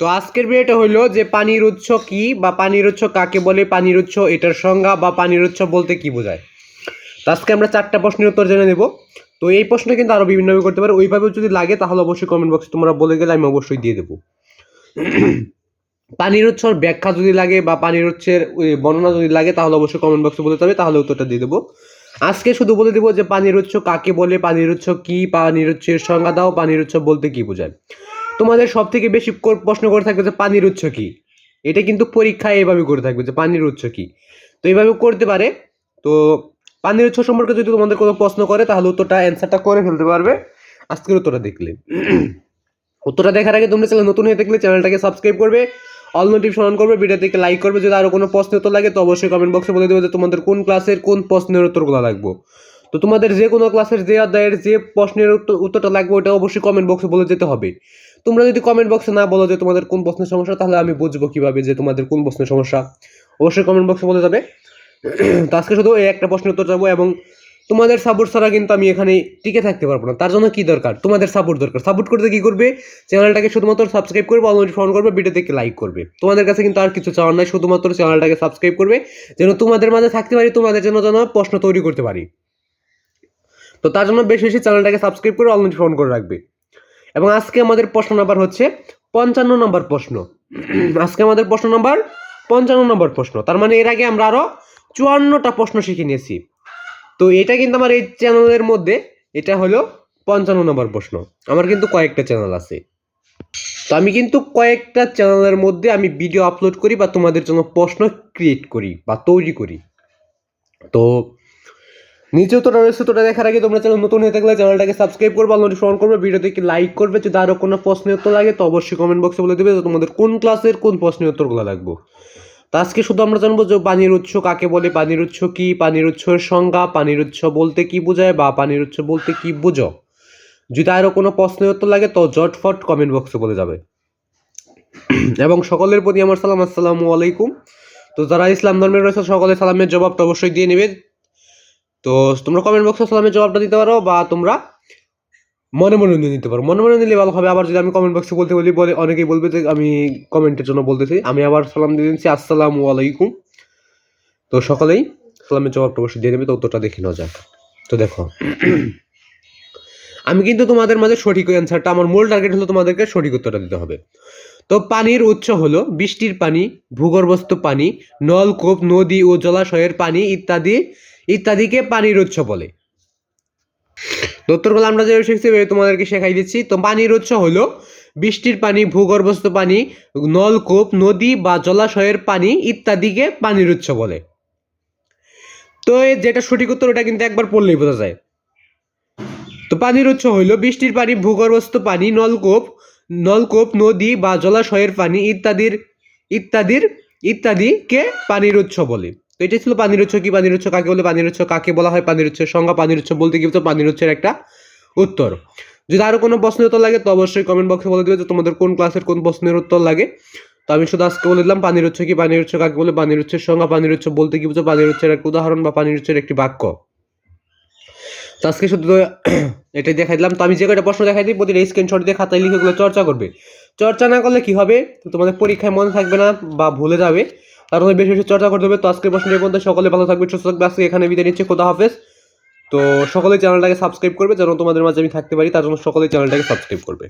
তো আজকের ভিডিওটা হলো যে পানির উৎস কি বা পানির উৎস কাকে বলে, পানির উৎস এটার সংজ্ঞা বা পানির উৎস বলতে কি বোঝায়? তো আজকে আমরা চারটা প্রশ্নের উত্তর জেনে নেব। তো এই প্রশ্ন কিন্তু আরও বিভিন্নভাবে করতে পারে। ওইভাবে যদি লাগে তাহলে অবশ্যই কমেন্ট বক্সে তোমরা বলে গেলে আমি অবশ্যই দিয়ে দেবো। পানির উৎসর ব্যাখ্যা যদি লাগে বা পানির উৎসের বর্ণনা যদি লাগে তাহলে অবশ্যই কমেন্ট বক্সে বলতে হবে। তাহলে উত্তরটা দিয়ে দেবো। আজকে শুধু বলে দেবো যে পানির উৎস কাকে বলে, পানির উৎস কি, পানির উৎসের সংজ্ঞা দাও, পানির উৎস বলতে কি বোঝায়? তোমাদের সব থেকে বেশি প্রশ্ন করে থাকবে যে পানির উৎস কি? এটা কিন্তু পরীক্ষায় এভাবে করে থাকবে যে পানির উৎস কি? তো এইভাবে করতে পারে। তো পানির উৎস সম্পর্কে যদি তোমাদের কোনো প্রশ্ন করে, তাহলে উত্তরটা অ্যান্সারটা করে ফেলতে পারবে। আজকের উত্তরটা দেখলে। উত্তরটা দেখার আগে তোমরা চ্যানেল নতুন হয়ে থাকলে চ্যানেলটাকে সাবস্ক্রাইব করবে অল নোটিফিকেশন অন করবে ভিডিওটিকে লাইক করবে। যদি আরও কোনো প্রশ্নের উত্তর লাগে, তো অবশ্যই কমেন্ট বক্সে বলে দেবে যে তোমাদের কোন ক্লাসের কোন প্রশ্নের উত্তরগুলো লাগবে। তো তোমাদের যে কোনো ক্লাসের যে অধ্যায়ের যে প্রশ্নের উত্তর উত্তরটা লাগবে, ওটা অবশ্যই কমেন্ট বক্সে বলে যেতে হবে। তোমরা যদি কমেন্ট বক্সে না বলো যে তোমাদের কোন প্রশ্নের সমস্যা, তাহলে আমি বুঝব কীভাবে যে তোমাদের কোন প্রশ্নের সমস্যা। অবশ্যই কমেন্ট বক্সে বলে যাবে। তো আজকে শুধু এই একটা প্রশ্নের উত্তর যাব এবং তোমাদের সাপোর্ট ছাড়া কিন্তু আমি এখানে টিকে থাকতে পারব না। তার জন্য কি দরকার? তোমাদের সাপোর্ট দরকার। সাপোর্ট করতে কি করবে? চ্যানেলটাকে শুধুমাত্র সাবস্ক্রাইব করবে অলরেডি ফোন করবে ভিডিওতে লাইক করবে। তোমাদের কাছে কিন্তু আর কিছু চাওয়ার নাই, শুধুমাত্র চ্যানেলটাকে সাবস্ক্রাইব করবে, যেন তোমাদের মাঝে থাকতে পারি, তোমাদের জন্য যেন প্রশ্ন তৈরি করতে পারি। তো তার জন্য বেশি বেশি চ্যানেলটাকে সাবস্ক্রাইব করে অলরেডি ফোন করে রাখবে। এবং আজকে আমাদের প্রশ্ন নাম্বার হচ্ছে পঞ্চান্ন নম্বর প্রশ্ন। আজকে আমাদের প্রশ্ন নাম্বার পঞ্চান্ন নম্বর প্রশ্ন। তার মানে এর আগে আমরা আরও চুয়ান্নটা প্রশ্ন শিখে নিয়েছি। তো এটা কিন্তু আমার এই চ্যানেলের মধ্যে এটা হলো পঞ্চান্ন নম্বর প্রশ্ন। আমার কিন্তু কয়েকটা চ্যানেল আছে। তো আমি কিন্তু কয়েকটা চ্যানেলের মধ্যে আমি ভিডিও আপলোড করি বা তোমাদের জন্য প্রশ্ন ক্রিয়েট করি বা তৈরি করি। তো নিচে তোটা রয়েছে তোটা দেখার আগে তোমরা চ্যানেল নতুন হয়ে থাকলে চ্যানেলটাকে সাবস্ক্রাইব করবে, আর নোটিফিকেশন করবে ভিডিওটিকে লাইক করবে, যদি আরও কোনো প্রশ্নের উত্তর লাগে, তো অবশ্যই কমেন্ট বক্সে বলে দেবে তোমাদের কোন ক্লাসের কোন প্রশ্নের উত্তরগুলো লাগবে। তো আজকে শুধু আমরা জানব যে পানির উৎস কাকে বলে, পানির উৎস কি, পানির উৎসের সংজ্ঞা, পানির উৎস বলতে কি বোঝায় বা পানির উৎস বলতে কি বোঝো? যদি আরও কোনো প্রশ্নের উত্তর লাগে, তো জটফট কমেন্ট বক্সে বলে যাবে। এবং সকলের প্রতি আমার সালাম, আসসালামু আলাইকুম। তো যারা ইসলাম ধর্মের রয়েছে সকলের সালামের জবাবটা অবশ্যই দিয়ে নেবে। তো তোমরা কমেন্ট বক্সে সালামের জবাবটা দিতে পারো বা তোমরা মনে মনে নিয়ে নিতে পারো। মনে মনে নিলে ভালো হবে। আবার যদি আমি কমেন্ট বক্সে বলতে বলি, বলে অনেকেই বলবে যে আমি কমেন্টের জন্য বলতেছি। আমি আবার সালাম দিয়ে দিচ্ছি, আসসালামু আলাইকুম। তো সকলেই সালামের জবাবটা অবশ্যই দিয়ে নেবে তো উত্তরটা দেখে নেওয়া যাক। তো দেখো, আমি কিন্তু তোমাদের মাঝে সঠিক অ্যান্সারটা আমার মূল টার্গেট হলো তোমাদেরকে সঠিক উত্তরটা দিতে হবে। তো পানির উৎস হলো বৃষ্টির পানি, ভূগর্ভস্থ পানি, নলকূপ, নদী ও জলাশয়ের পানি ইত্যাদি ইত্যাদিকে পানির উৎস বলে। তো উত্তরগুলো আমরা যেভাবে শিখছি তোমাদেরকে শেখাই দিচ্ছি। তো পানির উৎস হলো বৃষ্টির পানি, ভূগর্ভস্থ পানি, নলকূপ, নদী বা জলাশয়ের পানি ইত্যাদিকে পানির উৎস বলে। তো যেটা সঠিক উত্তর, ওটা কিন্তু একবার পড়লেই বোঝা যায়। তো পানির উৎস হইল বৃষ্টির পানি, ভূগর্ভস্থ পানি, নলকূপ নলকূপ, নদী বা জলাশয়ের পানি ইত্যাদির ইত্যাদির, ইত্যাদিকে পানির উৎস বলে। তো এটা ছিল পানির উৎস কি পানির উৎস কাকে বলে পানির উৎস কাকে বলা হয় পানির উৎসের সংজ্ঞা পানির উৎস বলতে কি তো পানির উৎসের একটা উত্তর। যদি আরও কোনো প্রশ্নের উত্তর লাগে তো অবশ্যই কমেন্ট বক্সে বলে দেবে যে তোমাদের কোন ক্লাসের কোন প্রশ্নের উত্তর লাগে। তো আমি শুধু আজকে বলে দিলাম পানির উৎস কি পানির উৎস কাকে বলে পানির উৎসের সংজ্ঞা পানির উৎস বলতে কি বুঝো পানির উৎসের একটা উদাহরণ বা পানির উৎসের একটি বাক্য। তো আজকে শুধু এটাই দেখাই দিলাম। তো আমি যে কয়টা প্রশ্ন দেখাই দিই, প্রতিটা স্ক্রিনশট দিয়ে খাতায় লিখে চর্চা করবে। চর্চা না করলে কি হবে? তোমাদের পরীক্ষায় মনে থাকবে না বা ভুলে যাবে। তার মধ্যে বেশি বেশি চর্চা করতে হবে। তো আজকের প্রশ্নের পর্যন্ত সকলে ভালো থাকবে সুস্থ থাকবে আজকে এখানে বিদায় নিচ্ছে। খোদা হাফেজ। তো সকলে চ্যানেলটাকে সাবস্ক্রাইব করবে, যেন তোমাদের মাঝে আমি থাকতে পারি। তার জন্য সকলে চ্যানেলটাকে সাবস্ক্রাইব করবে।